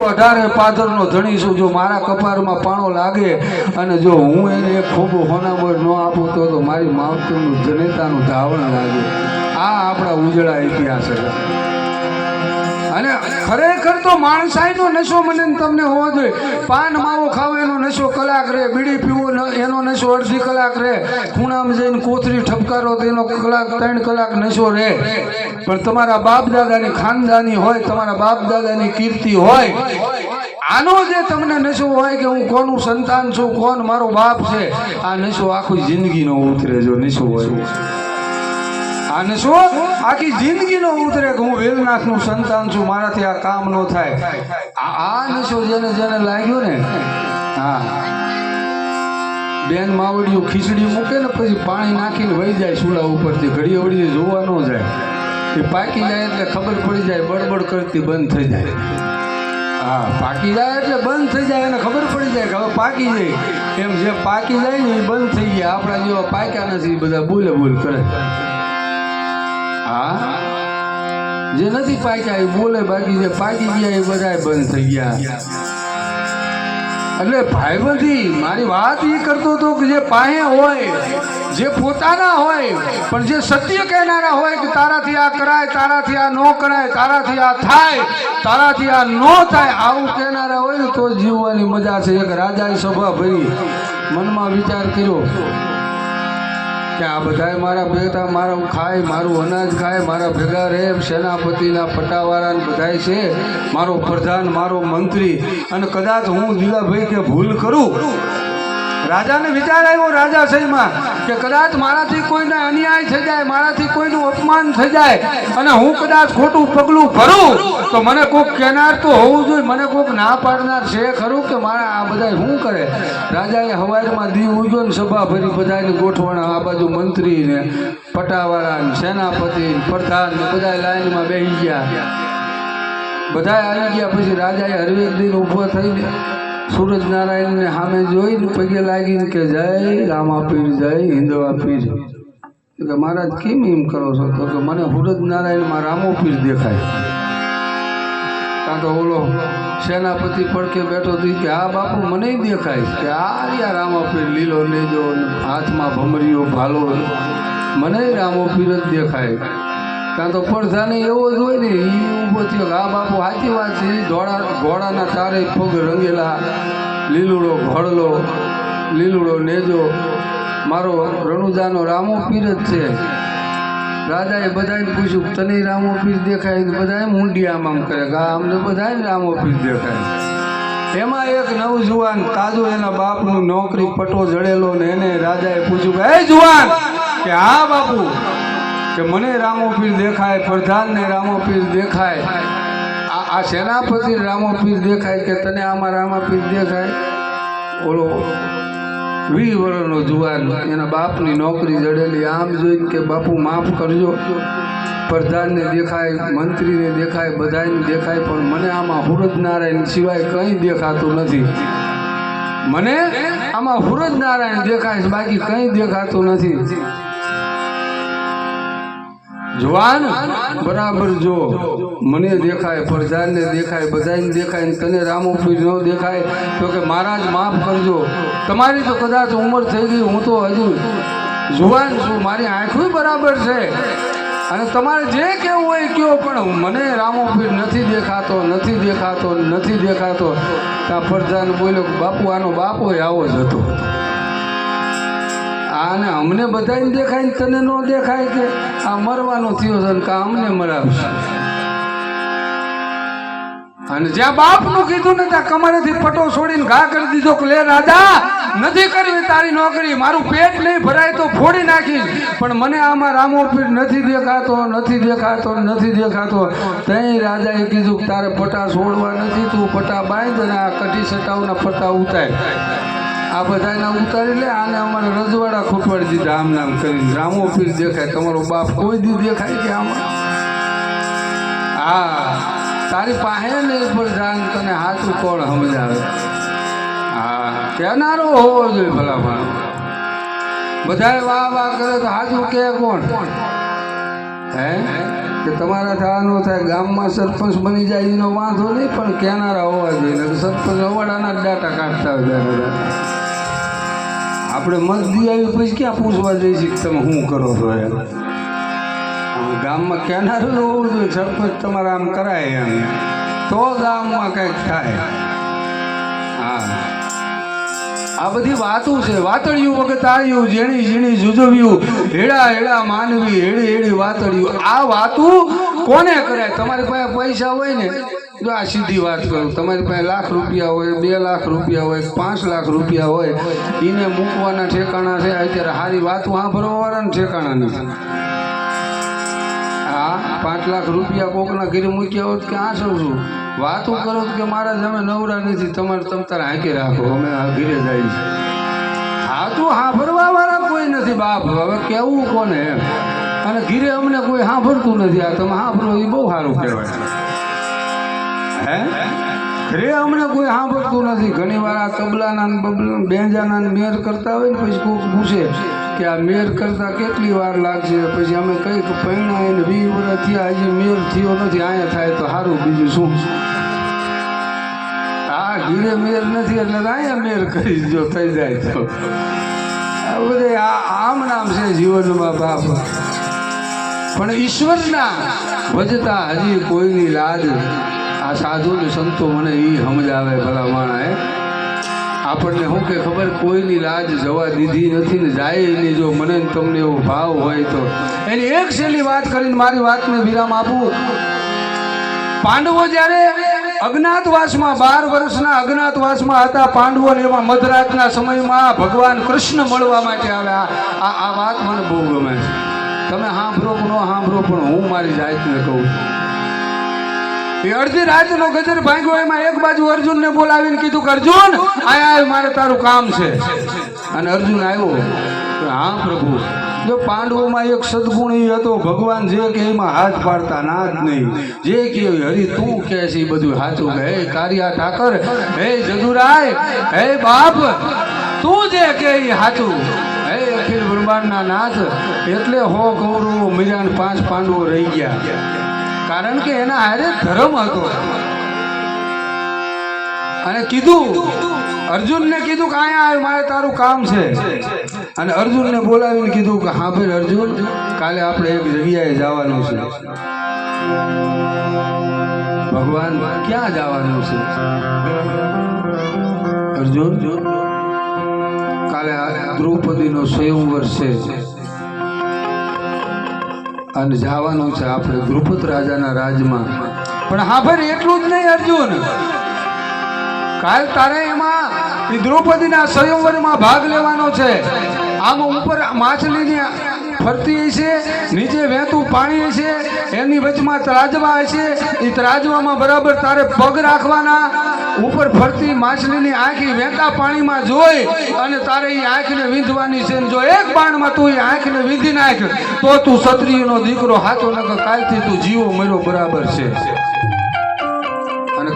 અઢારે પાદરનો ધણી છું. જો મારા કપારમાં પાણો લાગે અને જો હું એને એક ખોબો હોનામર ન આપું તો તો મારી માવતરનું જનેતાનું ધાવણ લાગે. આ આપણા ઉજળા ઇતિહાસ હતા અને ખરેખર તો માણસાઈનો નશો મને તમને હોવો જોઈએ. પાન માવો ખાવો એનો નશો કલાક રહે, બીડી પીવો એનો નશો અડધી કલાક રહે. ખૂણામાં જઈને કોથરી ઠપકારો તો એનો કલાક, ત્રણ કલાક નશો રહે. પણ તમારા બાપ દાદાની ખાનદાની હોય, તમારા બાપ દાદાની કીર્તિ હોય, આનો જે તમને નશો હોય કે હું કોનું સંતાન છું, કોણ મારો બાપ છે, આ નશો આખી જિંદગીનો ઉતરે જો નશો હોય. આ શું? આખી જિંદગીનો ઉતરે કે હું વેલનાથનું સંતાન છું. મારાથી આ કામ ન થાય. આ નશો જેને જેને લાગ્યો ને, હા. બેન માવડિયું ખીચડી મૂકે ને પછી પાણી નાખીને વહી જાય ચૂલા ઉપરથી. ઘડીએ વળીએ જોવા ન જાય. એ પાકી જાય એટલે ખબર પડી જાય બળબડ કરતી બંધ થઈ જાય. હા, પાકી જાય એટલે બંધ થઈ જાય એને ખબર પડી જાય કે હવે પાકી જાય. એમ જે પાકી જાય ને એ બંધ થઈ ગયા. આપણા જેવા પાક્યા નથી બધા બોલે બોલ કરે. હા? જે નથી પાક્યા એ બોલે, બાકી જે પાકી ગયા એ બધા બંધ થઈ ગયા. એટલે ભાઈબંધી, મારી વાત એ કરતો હતો કે જે પાસે હોય, જે પોતાના હોય, પણ જે સત્ય કહેનારા હોય કે તારાથી આ કરાય, તારાથી આ ન કરાય, તારાથી આ થાય, તારાથી આ ન થાય, આવું કહેનારા હોય ને તો જીવવાની મજા છે. એક રાજાએ સભા ભરી. મનમાં વિચાર કર્યો કે આ બધાય મારા ભેગા, મારું ખાય, મારું અનાજ ખાય, મારા ભેગા રહે સેનાપતિના પટાવાળા બધાય છે. મારો પ્રધાન, મારો મંત્રી. અને કદાચ હું લીલાભાઈ કે ભૂલ કરું રાજાને વિચાર આવ્યો રાજા સહીમાં કે કદાચ મારાથી કોઈને અન્યાય થઈ જાય, મારાથી કોઈનું અપમાન થઈ જાય અને હું કદાચ ખોટું પગલું ભરું, તો મને કોઈક કહેનાર તો હોવું જોઈએ, મને કોઈક ના પાડનાર છે ખરું કે મારા આ બધા શું કરે? રાજાએ હવાઈમાં દી ઉજો ને સભા ભરી બધાને ગોઠવણ, આ બાજુ મંત્રી ને પટાવાળા સેનાપતિ પ્રધાન બધા લાઈનમાં બેસી ગયા. બધા આવી ગયા, પછી રાજાએ હરવેક દિન ઊભો થઈને સૂરજ નારાયણને સામે જોઈને પગે લાગીને કે જય રામા પીર, જય હિન્દવા પીર. કે મહારાજ, કેમ એમ કરો છો? તો કે મને સૂરજ નારાયણમાં રામો પીર દેખાય. કાં તો ઓલો સેનાપતિ પડકે બેઠો હતી કે, આ બાપુ મને દેખાય કે, આ રહ્યા રામો પીર, લીલો નેજો હાથમાં ભમરીઓ ભાલો મને રામો પીર જ દેખાય. કાં તો પડધાને એવો જ હોય ને એ ઊભો થયો કે આ બાપુ સાચી વાત છે ઘોડા ઘોડાના ચારે પગ રંગેલા, લીલુડો ઘોડલો, લીલુડો નેજો. મારો રણુજાનો રામો પીર જ છે. રાજાએ બધાને પૂછ્યું, તને રામો પીર દેખાય? ને એમ મુંડિયામાં આમ કરે કે અમને બધાને રામો પીર દેખાય. એમાં એક નવજુવાન તાજો એના બાપનું નોકરી પટો જડેલો ને એને રાજાએ પૂછ્યું કે, હે જુવાન, કે હા બાપુ કે મને રામોપીર દેખાય, પ્રધાનને રામો પીર દેખાય. આ સેનાપતિ રામો પીર દેખાય કે તને આમાં રામા પીર દેખાય? ઓલો વીસ વર્ષનો જુવાન, એના બાપની નોકરી જડેલી, આમ જોઈને કે બાપુ, માફ કરજો. પ્રધાનને દેખાય, મંત્રીને દેખાય બધાને દેખાય, પણ મને આમાં હુરજ નારાયણ સિવાય કંઈ દેખાતું નથી. મને? આમાં હુરજ નારાયણ દેખાય બાકી કંઈ દેખાતું નથી. જવાન, બરાબર જો. મને દેખાય પ્રજાને દેખાય બધાને દેખાય તને રામો પીર ન દેખાય, તો કે મહારાજ માફ કરજો. તમારી તો કદાચ ઉંમર થઈ ગઈ, હું તો હજુ જુવાન છું, મારી આંખો બરાબર છે. અને તમારે જે કેવું હોય કયો, પણ મને રામો પીર નથી દેખાતો નથી દેખાતો નથી દેખાતો. ત્યાં પ્રધાન બોલ્યો બાપુ, આનો બાપો આવો જ હતો. આને અમને બધાને દેખાય ને તને ન દેખાય કે આ મરવાનો થયો છે ને કા અમને મરાવશે. અને જ્યાં બાપનું કીધું ને ત્યાં કમરેથી પટો છોડીને ઘા કરી દીધો કે, લે રાજા, નથી કરવી તારી નોકરી, મારું પેટ નહીં ભરાય તો ફોડી નાખીશ. પણ મને આમાં રામો પીર નથી દેખાતો નથી દેખાતો નથી દેખાતો. ત્યાં રાજાએ કીધું તારે પટા છોડવા નથી તું, પટા બાંધ અને આ કઢી સટાવના પટા ઉતાર. આ બધાને ઉતારી લે, આને અમારે રજવાડા ખૂટવાડી દીધા આમ નામ કરીને. રામો પીર દેખાય, તમારો બાપ કોઈ દી દેખાય કે આમાં? હા, તારી પાસે નહીં પણ જાણ તને હાથું કોણ સમજાવે? હા કહેનારો હોવો જોઈએ ભલામાં બધાએ વાહ વાહ કરે તો હાથું કે કોણ? હે? કે તમારા આ ન થાય, ગામમાં સરપંચ બની જાય એનો વાંધો નહીં, પણ કેનારા હોવા જોઈએ. સરપંચ અવાડાના જ ડાટા કાઢતા હોય આપણે દી આવી પછી ક્યાં પૂછવા જઈએ કે તમે શું કરો છો એમ? ગામમાં કેનાર હોવું જોઈએ, સરપંચ તમારે આમ કરાય એમ. તો ગામમાં કંઈક થાય. હા. આ બધી વાતો છે વાતળિયું વખત આવ્યું, ઝીણી ઝીણી જુજવ્યું હેડા હેડા માનવી હેડી હેડી વાતળિયું આ વાતું કોને કરાય? તમારી પાસે પૈસા હોય ને જો આ સીધી વાત કરું, તમારી પાસે લાખ રૂપિયા હોય, બે લાખ રૂપિયા હોય, પાંચ લાખ રૂપિયા હોય, એને મૂકવાના ઠેકાણા છે, અત્યારે સારી વાતો સાંભળવાવાળાના ઠેકાણા નથી હા, પાંચ લાખ રૂપિયા કોકના ઘરે મૂક્યા હોત કે આ શું છું વાતો કરો કે મારા અમે નવરા નથી, તમારે તમ તારે હાંકી રાખો, અમે ઘીરે જાય છે. હા, તો સાંભળવા વાળા કોઈ નથી બાપ, હવે કેવું કોને એમ? અને ઘીરે અમને કોઈ સાંભળતું નથી, આ તમે સાંભળો એ બહુ સારું કહેવાય. ઘરે અમને કોઈ સાંભળતું નથી. ઘણી વાર આ તબલાના બબલા બેંજાના મેર કરતા હોય ને પછી કોઈક પૂછે કે આ મેર કરતા કેટલી વાર લાગશે? પછી અમે કંઈક પૈણા એને વી વર્ષ થયા, હજી મેર થયો નથી. અહીંયા થાય તો સારું, બીજું શું? આ ઘીરે મેર નથી, એટલે અહીંયા મેર કરી જો, થઈ જાય તો. આ બધે આ આમ નામ છે જીવનમાં બાપ પણ ઈશ્વરના ભજતા હજી કોઈની લાજ આ સાધુ ને સંતો મને એ સમજાવે ભલા માણા આપણને શું કે ખબર કોઈની લાજ જવા દીધી નથી ને જાય એની જો મને તમને એવો ભાવ હોય તો. એની એક છેલ્લી વાત કરીને મારી વાતને વિરામ આપું. પાંડવો જ્યારે અજ્ઞાતવાસમાં બાર વર્ષના અજ્ઞાતવાસમાં હતા, પાંડવો ને એમાં મધરાતના સમયમાં ભગવાન કૃષ્ણ મળવા માટે આવ્યા. આ આ વાત મને બહુ ગમે છે. તમે સાંભળો ન સાંભળો, પણ હું મારી જાતને કહું એ અડધી રાતનો ગજર ભાંગ્યો એમાં એક બાજુ અર્જુન ને બોલાવીને કીધું કે અર્જુન આય મારે તારું કામ છે. અને અર્જુન આવ્યો. હા પ્રભુ. જો પાંડવોમાં એક સદગુણ એ હતો ભગવાન જે કે એમાં હાથ પાડતા ના જ નહીં. જે કે હરી તું કે છે બધું સાચું કે હે કારિયા ઠાકર હે જદુરાય હે બાપ તું જે કે એ સાચું હે અખિલ બ્રહ્માંડના નાથ. એટલે હો કૌરવો મીરાન પાંચ પાંડવો રહી ગયા. કારણ કે એના હારે ધર્મ હતો. અને કીધું, અર્જુનને કીધું કે અહીંયા આવ્યું મારે તારું કામ છે. અને અર્જુનને બોલાવીને કીધું કે, હા ભાઈ અર્જુન, કાલે આપણે એક જગ્યાએ જવાનું છે. ભગવાન ક્યાં જવાનું છે? અર્જુન, કાલે દ્રૌપદીનો સ્વયંવર છે. અને જવાનું છે આપણે દ્રુપદ રાજાના રાજમાં. પણ હા ભાઈ, એટલું જ નહીં, અર્જુન. કાલ તારે એમાં દ્રૌપદીના સ્વયંવરમાં ભાગ લેવાનો છે. આમ ઉપર માછલીની ફરતી છે, નીચે વહેતું પાણી છે, એની વચમાં ત્રાજવા છે. એ ત્રાજવામાં બરાબર તારે પગ રાખવાના. ઉપર ફરતી માછલીની આંખી વહેતા પાણીમાં જોઈ અને તારે એ આંખને વીંધવાની છે જો એક બાણમાં તું એ આંખને વીંધી નાખ, તો તું ક્ષત્રિયનો દીકરો હાથો નકર કાલથી તું જીવો મર્યો બરાબર છે.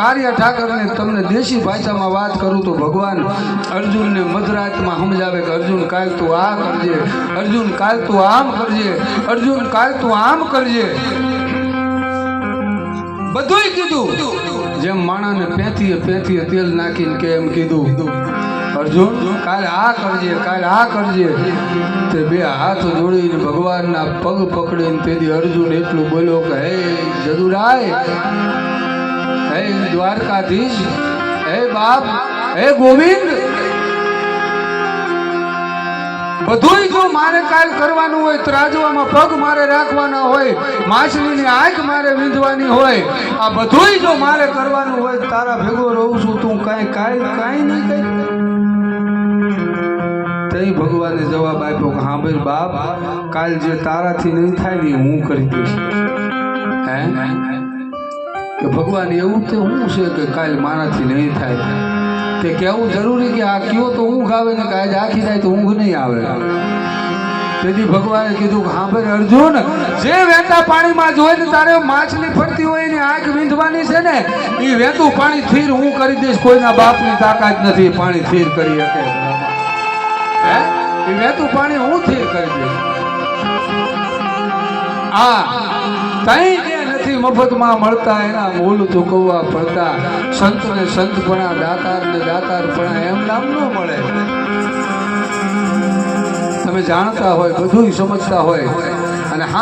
કાર્ય ઠાકરને તમને દેશી ભાષામાં વાત કરું તો ભગવાન અર્જુનને મધરાતમાં સમજાવે કે અર્જુન કાલ તું આ કરજે, અર્જુન કાલ તું આમ કરજે, અર્જુન કાલ તું આમ કરજે. બધુંય કીધું. જેમ માણાને પેથીએ પેથીએ તેલ નાખીને કે એમ કીધું, અર્જુન, કાલે આ કરજે, કાલે આ કરજે. તે બે હાથ જોડીને ભગવાનના પગ પકડીને તેથી અર્જુન એટલું બોલ્યો કે, હે જદુરાય હે દ્વારકાધીશ, હે બાપ, હે ગોવિંદ. બધું જો મારે કાલ કરવાનું હોય, ત્રાજવામાં પગ મારે રાખવાના હોય, માછલીની આંખ મારે વીંધવાની હોય, આ બધું જો મારે કરવાનું હોય તારા ભેગો રહું છું, તું કાંઈ કાંઈ કાંઈ નહીં કઈ તઈ ભગવાને જવાબ આપ્યો કે, હા ભાઈ બાપ, કાલ જે તારાથી નહીં થાય ને હું કરી દઈશ. હે? કે ભગવાન એવું તે શું છે કે કાલ મારાથી નહીં થાય. તે કહેવું જરૂરી કે આ કયો તો ઊંઘ આવે ને કાલે આખી થાય તો ઊંઘ નહીં આવે. તેથી ભગવાને કીધું કે હા ભાઈ અર્જુન, જે વહેતા પાણીમાં જોઈને તારે માછલી ફરતી હોય એની આંખ વીંધવાની છે ને, એ વહેતું પાણી થીર હું કરી દઈશ, કોઈના બાપની તાકાત નથી, પાણી થીર કરી શકે. હે? એ વહેતું પાણી હું થીર કરી દઈશ? આ, તઈ નથી મફતમાં મળતા એના મૂળ ચૂકવવા પડતા. સંતને સંતપણા દાતારને દાતારપણા એમ નામ ન મળે. તમે જાણતા હોય બધું સમજતા હોય. અને હા